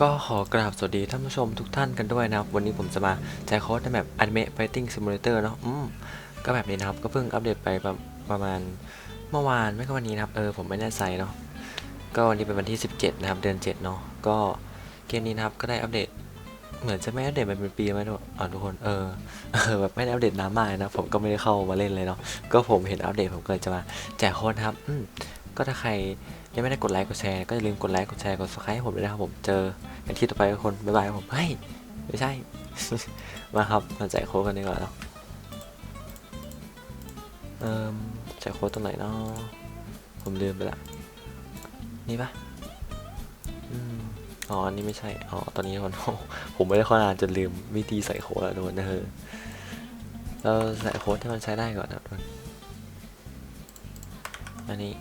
ก็ขอกราบสวัสดีท่านผู้ชมทุกท่านกันด้วยนะครับ วันนี้ผมจะมาแจกโค้ดในแบบ Anime Fighting Simulator เนาะอืมก็แบบนี้นะครับ ก็เพิ่งอัปเดตไปประประมาณเมื่อวานไม่ก็วันนี้นะครับ เออผมไม่แน่ใจเนาะ ก็วันนี้เป็นวันที่ 17 นะครับ เดือน 7 เนาะ ก็เกมนี้นะครับก็ได้อัปเดต เหมือนจะไม่อัปเดตมาเป็นปีไหมทุกอ๋อทุกคน เออ เออแบบไม่ได้อัปเดตนานมากนะ ผมก็ไม่ได้เข้ามาเล่นเลยเนาะ ก็ผมเห็นอัปเดตผมก็เลยจะมาแจกโค้ดครับ อืมก็ถ้าใคร ยังไม่ได้กดไลค์กดแชร์ก็อย่าลืมกดไลค์กดแชร์กด subscribe ให้ผมด้วยนะครับผมเจอกันที่ต่อไปทุกคนบ๊ายบายครับผมเฮ้ยไม่ใช่ มาครับมาแจกโค้ดกันดีกว่าเนาะเอ่มแจกโค้ดตรงไหนเนาะผมลืมไปละนี่ปะอ๋ออันนี้ไม่ใช่ อ๋อ ตอนนี้คนผมไม่ได้ข้อนานจนลืมวิธีใส่โค้ดแล้วทุกคนนะเออเราใส่โค้ดที่มันใช้ได้ก่อนนะอันนี้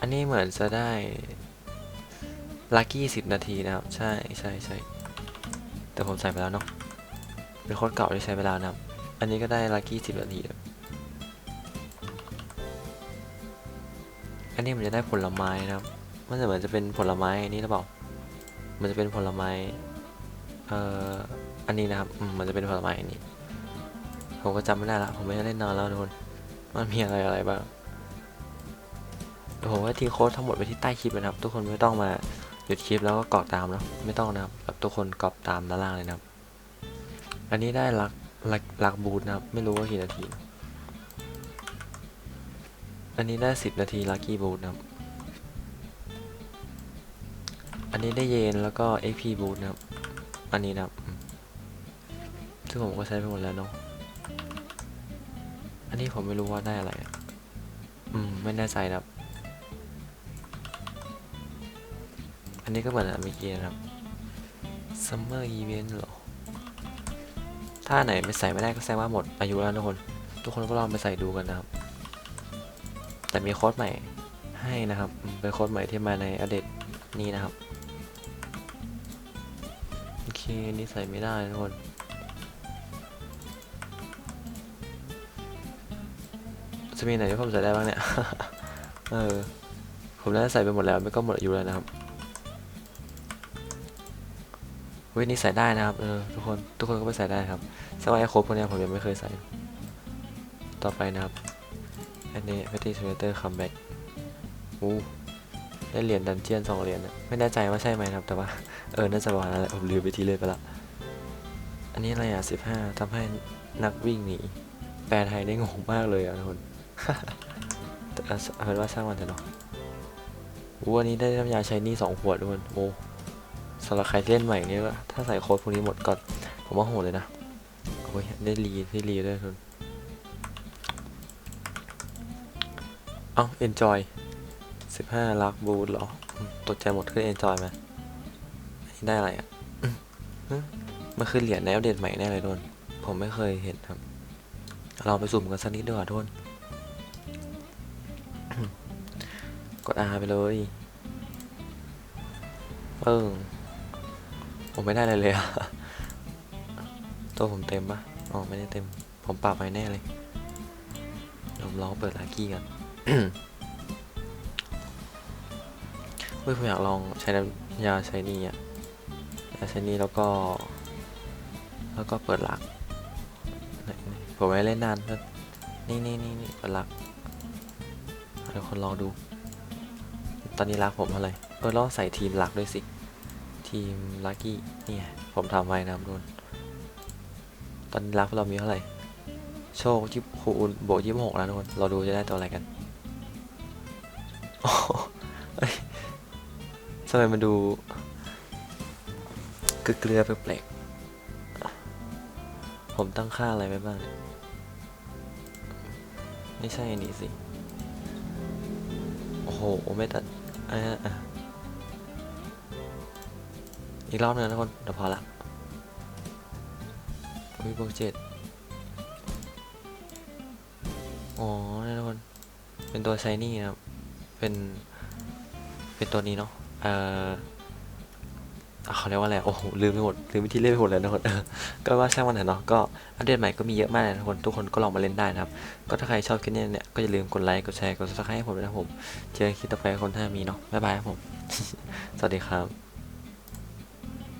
อันนี้เหมือนจะได้ลัคกี้สิบนาทีนะครับ ใช่ใช่ใช่แต่ผมใส่ไปแล้วเนาะเป็นโค้ดเก่าที่ใช้ไปแล้วนะครับ อันนี้ก็ได้ลัคกี้สิบนาทีอันนี้มันจะได้ผลไม้นะครับ มันจะเหมือนจะเป็นผลไม้อันนี้หรือเปล่า มันจะเป็นผลไม้ เอ่อ อันนี้นะครับ อืม มันจะเป็นผลไม้อันนี้ ผมก็จำไม่ได้ละ ผมไม่ได้เล่นนานแล้วทุกคน มันมีอะไรอะไรบ้าง เดี๋ยวผมว่าทิ้งโค้ดทั้งหมดไว้ที่ใต้คลิปนะครับ ทุกคนไม่ต้องมาหยุดคลิปแล้วก็กรอกตามเนาะไม่ต้องนะครับแบบทุกคนกรอกตามด้านล่างเลยนะครับ อันนี้ได้ลักลักลักบูทนะครับ ไม่รู้ว่ากี่นาที อันนี้ได้สิบนาทีลักกี้บูทนะครับ อันนี้ได้เยนแล้วก็ AP บูทนะครับ อันนี้นะครับซึ่งผมก็ใช้ไปหมดแล้วเนาะอันนี้ผมไม่รู้ว่าได้อะไร อืม ไม่แน่ใจนะครับ อันนี้ก็เหมือนอันเมื่อกี้นะครับ Summer Event หรอ ถ้าไหนไม่ใส่ไม่ได้ก็แสดงว่าหมดอายุแล้วทุกคน ทุกคนก็ลองไปใส่ดูกันนะครับ แต่มีโค้ดใหม่ให้นะครับ เป็นโค้ดใหม่ที่มาในอเดตนี้นะครับ โอเคนนี่ใส่ไม่ได้ทุกคนจะมีไหนที่ผมใส่ได้บ้างเนี่ย เออ ผมน่าจะใส่ไปหมดแล้วไม่ก็หมดอายุแล้วนะครับ เฮ้ยนี่ใส่ได้นะครับเออทุกคนทุกคนก็ไปใส่ได้ครับสมัยไอโค้ดพวกเนี้ยผมยังไม่เคยใส่ ต่อไปนะครับอันนี้ p e t t y Simulator Comeback อู้ได้เหรียญดันเจียนสองเหรียญนะไม่แน่ใจว่าใช่ไหมครับ แต่ว่าเออน่าจะประมาณนั้นแหละผมลืมไปทีเลยไปละอันนี้อะไรอะสิบห้าทำให้นักวิ่งหนีแปลไทยได้งงมากเลยอะทุกคนแต่เอาเอาเป็นว่าช่างมันเถอะเนาะอู้วันนี้ได้น้ำยาใช้นี่สองขวดทุกคนโอ้ สำหรับใครที่เล่นใหม่เนี่ยก็ถ้าใส่โค้ดพวกนี้หมดก่อนผมว่าโหดเลยนะโอ้ยได้รีได้รีด้วยทุนเอ้า enjoy สิบห้าลักบูทเหรอตกใจหมดขึ้น enjoy ไหมได้อะไรอะมันคือเหรียญในอัปเดตใหม่แน่เลยทุนผมไม่เคยเห็นครับ เราไปสุ่มกันสักนิดดีกว่าทุนกด R ไปเลยเออ ผมไม่ได้อะไรเลยอะตัวผมเต็มปะอ๋อไม่ได้เต็ม ผมปรับไปแน่เลยเดี๋ยวผมลองเปิดลากี้กันเฮ้ยผมอยากลองใช้น้ำยาใช้นี่อะยาใช้นี่แล้วก็ แล้วก็เปิดหลัก ผมไม่เล่นนานนี่นี่นี่นี่เปิดหลักเดี๋ยวคนลองดู ตอนนี้รักผมเท่าไหร่เออลองใส่ทีมหลักด้วยสิ ทีมลักกี้เนี่ไงผมทำไว้นะครับทุนตอนรักเรามีเท่าไหร่ โชคยี่คูณบวกยี่สิบหกแล้วทุกคน เราดูจะได้ตัวอะไรกันโอ้ยทำไมมันดูเกลือแปลกๆผมตั้งค่าอะไรไว้บ้าง ไม่ใช่อันนี้สิ โอ้โห ไม่ตัดอะ อีกรอบนึงนะทุกคนเดี๋ยวพอละอุ้ยบวกเจ็ดอ๋อนี่ทุกคน เป็นตัวไซนี่นะครับ เป็น เป็นตัวนี้เนาะ เอ่อเขาเรียกว่าอะไร โอ้โห ลืมไปหมด ลืมวิธีเล่นไปหมดเลยนะคนเออก็ว่าช่างมันเถอะเนาะ ก็อัปเดตใหม่ก็มีเยอะมากนะทุกคน ทุกคนก็ลองมาเล่นได้นะครับ ก็ถ้าใครชอบคลิปนี้เนี่ย ก็อย่าลืมกดไลค์ กดแชร์ กดซับสไครต์ให้ผมด้วยนะผม เจอคลิปต่อไปคนถ้ามีเนาะ บ๊ายบายครับผม สวัสดีครับ